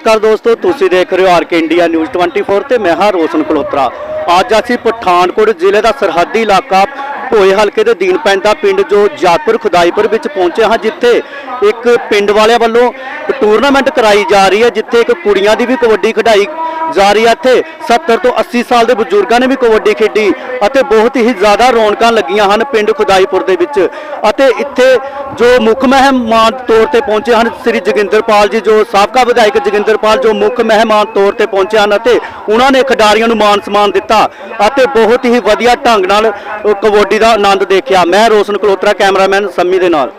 ਨਮਸਕਾਰ ਦੋਸਤੋ, ਤੁਸੀਂ ਦੇਖ ਰਹੇ ਹੋ ਆਰਕੇ ਇੰਡੀਆ ਨਿਊਜ਼ 24 ਤੇ ਮੈਂ ਹਾਂ ਰੋਸ਼ਨ ਕਲੋਤਰਾ ਅੱਜ ਅਸੀਂ ਪਠਾਨਕੋਟ ਜ਼ਿਲ੍ਹੇ ਦਾ ਸਰਹੱਦੀ ਇਲਾਕਾ ਭੋਏ ਹਲਕੇ ਦੇ ਦੀਨ ਪੈਂਦਾ ਪਿੰਡ ਜੋ ਜਾਤਪੁਰ ਖੁਦਾਈਪੁਰ ਵਿੱਚ ਪਹੁੰਚੇ ਹਾਂ, ਜਿੱਥੇ ਇੱਕ ਪਿੰਡ ਵਾਲਿਆਂ ਵੱਲੋਂ ਟੂਰਨਾਮੈਂਟ ਕਰਾਈ ਜਾ ਰਹੀ ਹੈ, ਜਿੱਥੇ ਇੱਕ ਕੁੜੀਆਂ ਦੀ ਵੀ ਕਬੱਡੀ ਖਿਡਾਈ ਜਾ ਰਹੀ ਹੈ ਇੱਥੇ। 70 ਤੋਂ 80 ਸਾਲ ਦੇ ਬਜ਼ੁਰਗਾਂ ਨੇ ਵੀ ਕਬੱਡੀ ਖੇਡੀ ਅਤੇ ਬਹੁਤ ਹੀ ਜ਼ਿਆਦਾ ਰੌਣਕਾਂ ਲੱਗੀਆਂ ਹਨ ਪਿੰਡ ਖੁਦਾਈਪੁਰ ਦੇ ਵਿੱਚ। ਅਤੇ ਇੱਥੇ ਜੋ ਮੁੱਖ ਮਹਿਮਾਨ ਤੌਰ ਤੇ ਪਹੁੰਚੇ ਹਨ ਸ੍ਰੀ ਜੋਗਿੰਦਰਪਾਲ ਜੀ ਜੋ ਸਾਬਕਾ ਵਿਧਾਇਕ ਜੋਗਿੰਦਰਪਾਲ ਜੋ ਮੁੱਖ ਮਹਿਮਾਨ ਤੌਰ ਤੇ ਪਹੁੰਚੇ ਹਨ ਅਤੇ ਉਹਨਾਂ ਨੇ ਖਿਡਾਰੀਆਂ ਨੂੰ ਮਾਨ ਸਨਮਾਨ ਦਿੱਤਾ ਅਤੇ ਬਹੁਤ ਹੀ ਵਧੀਆ ਢੰਗ ਨਾਲ ਅ, ਕਬੱਡੀ ਦਾ ਆਨੰਦ ਦੇਖਿਆ। ਮੈਂ ਰੋਸ਼ਨ ਕਲੋਤਰਾ ਕੈਮਰਾਮੈਨ ਸੰਮੀ ਦੇ ਨਾਲ।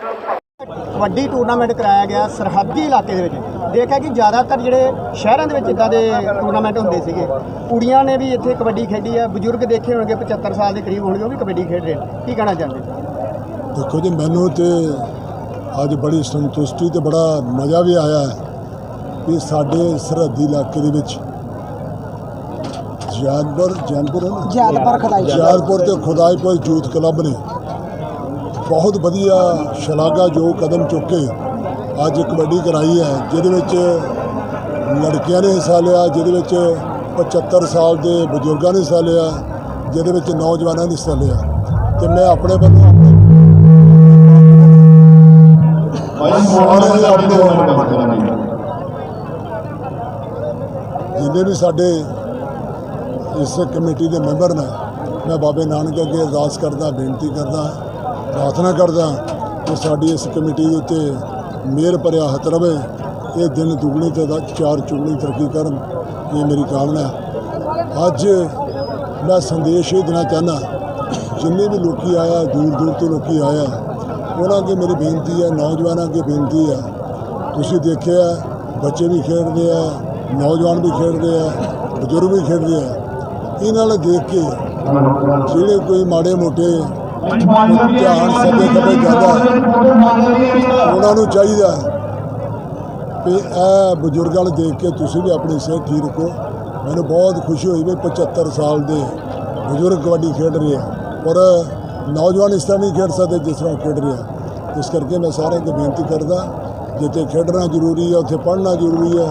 ਵੱਡੀ ਟੂਰਨਾਮੈਂਟ ਕਰਾਇਆ ਗਿਆ ਸਰਹੱਦੀ ਇਲਾਕੇ ਦੇ ਵਿੱਚ। ਦੇਖਿਆ ਕਿ ਜ਼ਿਆਦਾਤਰ ਜਿਹੜੇ ਸ਼ਹਿਰਾਂ ਦੇ ਵਿੱਚ ਇਦਾਂ ਦੇ ਟੂਰਨਾਮੈਂਟ ਹੁੰਦੇ ਸੀਗੇ। ਕੁੜੀਆਂ ਨੇ ਵੀ ਇੱਥੇ ਕਬੱਡੀ ਖੇਡੀ ਹੈ ਬਜ਼ੁਰਗ ਦੇਖੇ ਹੋਣਗੇ 75 ਸਾਲ ਦੇ ਕਰੀਬ ਹੋਣਗੇ ਉਹ ਵੀ ਕਬੱਡੀ ਖੇਡ ਰਹੇ ਨੇ। ਕੀ ਕਹਿਣਾ ਚਾਹੁੰਦੇ ਦੇਖੋ ਜੀ ਮੈਨੂੰ ਤੇ ਅੱਜ ਬੜੀ ਸੰਤੁਸ਼ਟੀ ਤੇ ਬੜਾ ਮਜ਼ਾ ਵੀ ਆਇਆ ਹੈ ਕਿ ਸਾਡੇ ਸਰਹੱਦੀ ਇਲਾਕੇ ਦੇ ਵਿੱਚ ਜਾਨਪੁਰ ਜਾਨਪੁਰ ਜੈਲਪੁਰ ਖਦਾਈ ਜਾਨਪੁਰ ਤੇ ਖੁਦਾਈਪੁਰ ਯੂਥ ਕਲੱਬ ਨੇ ਬਹੁਤ ਵਧੀਆ ਸ਼ਲਾਘਾਯੋਗ ਕਦਮ ਚੁੱਕ ਕੇ ਅੱਜ ਕਬੱਡੀ ਕਰਾਈ ਹੈ, ਜਿਹਦੇ ਵਿੱਚ ਲੜਕੀਆਂ ਨੇ ਹਿੱਸਾ ਲਿਆ, ਜਿਹਦੇ ਵਿੱਚ 75 ਸਾਲ ਦੇ ਬਜ਼ੁਰਗਾਂ ਨੇ ਹਿੱਸਾ ਲਿਆ, ਜਿਹਦੇ ਵਿੱਚ ਨੌਜਵਾਨਾਂ ਨੇ ਹਿੱਸਾ ਲਿਆ। ਤੇ ਮੈਂ ਆਪਣੇ ਵੱਲੋਂ ਜਿੰਨੇ ਵੀ ਸਾਡੇ ਇਸ ਕਮੇਟੀ ਦੇ ਮੈਂਬਰ ਨੇ, ਮੈਂ ਬਾਬੇ ਨਾਨਕ ਅੱਗੇ ਅਰਦਾਸ ਕਰਦਾ, ਬੇਨਤੀ ਕਰਦਾ ਪ੍ਰਾਰਥਨਾ ਕਰਦਾ ਕਿ ਸਾਡੀ ਇਸ ਕਮੇਟੀ ਦੇ ਉੱਤੇ ਮਿਹਰ ਭਰਿਆ ਹੱਥ ਰਵੇ, ਇਹ ਦਿਨ ਦੁਗਣੀ ਤੇ ਦਾ- ਚਾਰ ਚੁਗਣੀ ਤਰੱਕੀ ਕਰਨ, ਇਹ ਮੇਰੀ ਕਾਮਨਾ ਹੈ। ਅੱਜ ਮੈਂ ਸੰਦੇਸ਼ ਇਹ ਦੇਣਾ ਚਾਹੁੰਦਾ, ਜਿੰਨੇ ਵੀ ਲੋਕੀ ਆਇਆ ਦੂਰ ਦੂਰ ਤੋਂ ਲੋਕੀ ਆਇਆ, ਉਹਨਾਂ ਅੱਗੇ ਮੇਰੀ ਬੇਨਤੀ ਹੈ, ਨੌਜਵਾਨਾਂ ਅੱਗੇ ਬੇਨਤੀ ਹੈ। ਤੁਸੀਂ ਦੇਖਿਆ ਬੱਚੇ ਵੀ ਖੇਡਦੇ ਆ, ਨੌਜਵਾਨ ਵੀ ਖੇਡਦੇ ਆ, ਬਜ਼ੁਰਗ ਵੀ ਖੇਡਦੇ ਆ। ਇਹਨਾਂ ਨੂੰ ਦੇਖ ਕੇ ਜਿਹੜੇ ਕੋਈ ਮਾੜੇ ਮੋਟੇ ਧਿਆਨ ਸਭੇ ਖਬੇ ਜ਼ਿਆਦਾ ਉਹਨਾਂ ਨੂੰ ਚਾਹੀਦਾ ਹੈ ਕਿ ਇਹ ਬਜ਼ੁਰਗਾਂ ਨੂੰ ਦੇਖ ਕੇ ਤੁਸੀਂ ਵੀ ਆਪਣੀ ਸਿਹਤ ਠੀਕ ਰੱਖੋ। ਮੈਨੂੰ ਬਹੁਤ ਖੁਸ਼ੀ ਹੋਈ ਵੀ 75 ਸਾਲ ਦੇ ਬਜ਼ੁਰਗ ਕਬੱਡੀ ਖੇਡ ਰਹੇ ਆ ਪਰ ਨੌਜਵਾਨ ਇਸ ਤਰ੍ਹਾਂ ਨਹੀਂ ਖੇਡ ਸਕਦੇ ਜਿਸ ਤਰ੍ਹਾਂ ਖੇਡ ਰਿਹਾ ਇਸ ਕਰਕੇ ਮੈਂ ਸਾਰਿਆਂ ਨੂੰ ਬੇਨਤੀ ਕਰਦਾ, ਜਿੱਥੇ ਖੇਡਣਾ ਜ਼ਰੂਰੀ ਹੈ, ਉੱਥੇ ਪੜ੍ਹਨਾ ਜ਼ਰੂਰੀ ਹੈ,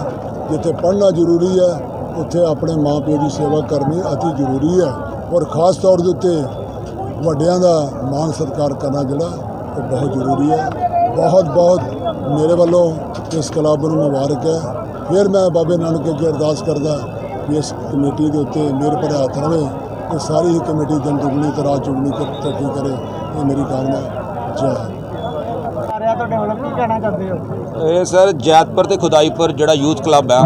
ਜਿੱਥੇ ਪੜ੍ਹਨਾ ਜ਼ਰੂਰੀ ਹੈ, ਉੱਥੇ ਆਪਣੇ ਮਾਪਿਓ ਦੀ ਸੇਵਾ ਕਰਨੀ ਅਤੀ ਜ਼ਰੂਰੀ ਹੈ ਔਰ ਖਾਸ ਤੌਰ ਦੇ ਉੱਤੇ ਵੱਡਿਆਂ ਦਾ ਮਾਣ ਸਤਿਕਾਰ ਕਰਨਾ ਜਿਹੜਾ ਉਹ ਬਹੁਤ ਜ਼ਰੂਰੀ ਹੈ। ਬਹੁਤ ਬਹੁਤ ਮੇਰੇ ਵੱਲੋਂ ਇਸ ਕਲੱਬ ਨੂੰ ਮੁਬਾਰਕ ਹੈ। ਫਿਰ ਮੈਂ ਬਾਬੇ ਨਾਨਕ ਅੱਗੇ ਅਰਦਾਸ ਕਰਦਾ ਕਿ ਇਸ ਕਮੇਟੀ ਦੇ ਉੱਤੇ ਮੇਰੇ ਭਰਿਆ ਹੱਥ ਰਵੇ ਤੇ ਸਾਰੀ ਹੀ ਕਮੇਟੀ ਦਿਨ ਦੁਗਣੀ ਤੇ ਰਾਤ ਚੁਗਣੀ ਕਰ- ਤਰੱਕੀ ਕਰੇ। ਇਹ ਮੇਰੀ ਕਾਮਨਾ ਹੈ। ਜੈ ਇਹ ਸਰ ਜੈਤਪੁਰ ਤੇ ਖੁਦਾਈਪੁਰ ਜਿਹੜਾ ਯੂਥ ਕਲੱਬ ਹੈ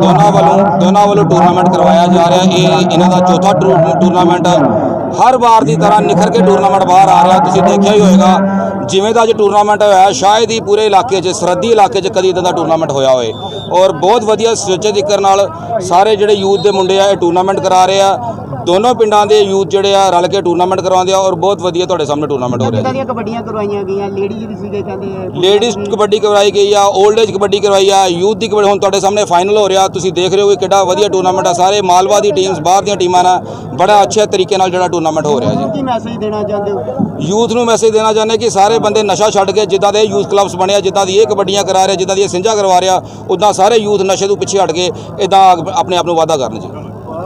ਦੋਨਾਂ ਵੱਲੋਂ ਦੋਨਾਂ ਵੱਲੋਂ ਟੂਰਨਾਮੈਂਟ ਕਰਵਾਇਆ ਜਾ ਰਿਹਾ। ਇਹ ਇਹਨਾਂ ਦਾ ਚੌਥਾ ਟੂਰ- ਟੂਰਨਾਮੈਂਟ ਹਰ ਵਾਰ ਦੀ ਤਰ੍ਹਾਂ ਨਿਖਰ ਕੇ ਟੂਰਨਾਮੈਂਟ ਬਾਹਰ ਆ ਰਿਹਾ, ਤੁਸੀਂ ਦੇਖਿਆ ਹੀ ਹੋਵੇਗਾ ਜਿਵੇਂ ਦਾ ਅੱਜ ਟੂਰਨਾਮੈਂਟ ਹੋਇਆ, ਸ਼ਾਇਦ ਹੀ ਪੂਰੇ ਇਲਾਕੇ 'ਚ, ਸਰਹੱਦੀ ਇਲਾਕੇ 'ਚ ਕਦੀ ਇਦਾਂ ਦਾ ਟੂਰਨਾਮੈਂਟ ਹੋਇਆ ਹੋਵੇ। ਔਰ ਬਹੁਤ ਵਧੀਆ ਸੁਚੇ ਤਰੀਕੇ ਨਾਲ ਸਾਰੇ ਜਿਹੜੇ ਯੂਥ ਦੇ ਮੁੰਡੇ ਆ, ਇਹ ਟੂਰਨਾਮੈਂਟ ਕਰਾ ਰਹੇ ਆ ਦੋਨੋਂ ਪਿੰਡਾਂ ਦੇ ਯੂਥ ਜਿਹੜੇ ਆ ਰਲ ਕੇ ਟੂਰਨਾਮੈਂਟ ਕਰਵਾਉਂਦੇ ਆ ਔਰ ਬਹੁਤ ਵਧੀਆ ਤੁਹਾਡੇ ਸਾਹਮਣੇ ਟੂਰਨਾਮੈਂਟ ਹੋ ਰਿਹਾ ਦੀਆਂ ਕਬੱਡੀਆਂ ਕਰਵਾਈਆਂ ਗਈਆਂ? ਲੇਡੀਜ਼ ਵੀ ਸੀਗੇ ਕਹਿੰਦੇ ਲੇਡੀਜ਼ ਕਬੱਡੀ ਕਰਵਾਈ ਗਈ ਆ 올ਡ ਏਜ ਕਬੱਡੀ ਕਰਵਾਈ ਆ ਯੂਥ ਦੀ ਕਬੱਡੀ ਹੁਣ ਤੁਹਾਡੇ ਸਾਹਮਣੇ ਫਾਈਨਲ ਹੋ ਰਿਹਾ ਤੁਸੀਂ ਦੇਖ ਰਹੇ ਹੋ ਕਿ ਕਿੱਡਾ ਵਧੀਆ ਟੂਰਨਾਮੈਂਟ ਆ ਸਾਰੇ ਮਾਲਵਾ ਦੀ ਟੀਮਸ ਬਾਹਰ ਦੀਆਂ ਟੀਮਾਂ ਨਾਲ ਬੜਾ ਅੱਛੇ ਤਰੀਕੇ ਨਾਲ ਜਿਹੜਾ ਟੂਰਨਾਮੈਂਟ ਹੋ ਰਿਹਾ ਜੀ। ਕੀ ਮੈਸੇਜ ਦੇਣਾ ਚਾਹੁੰਦੇ ਹੋ? ਯੂਥ ਨੂੰ ਮੈਸੇਜ ਦੇਣਾ ਚਾਹੁੰਦੇ ਕਿ ਸਾਰੇ ਬੰਦੇ ਨਸ਼ਾ ਛੱਡ ਕੇ ਜਿੱਦਾਂ ਦੇ ਯੂਥ ਕਲੱਬਸ ਬਣਿਆ ਜਿੱਦਾਂ ਦੀ ਇਹ ਕਬੱਡੀਆਂ ਕਰਾ ਰਿਹਾ ਜਿੱਦਾਂ ਦੀ ਇਹ ਸਿੰਝਾ ਕਰਵਾ ਰਿਹਾ ਉਦਾਂ ਸਾਰੇ ਯੂਥ ਨਸ਼ੇ ਤੋਂ ਪਿੱਛੇ ਹਟ ਕੇ ਇਦਾਂ ਆਪਣੇ ਆਪ ਨੂੰ ਵਾਅਦਾ ਕਰਨ ਜੀ।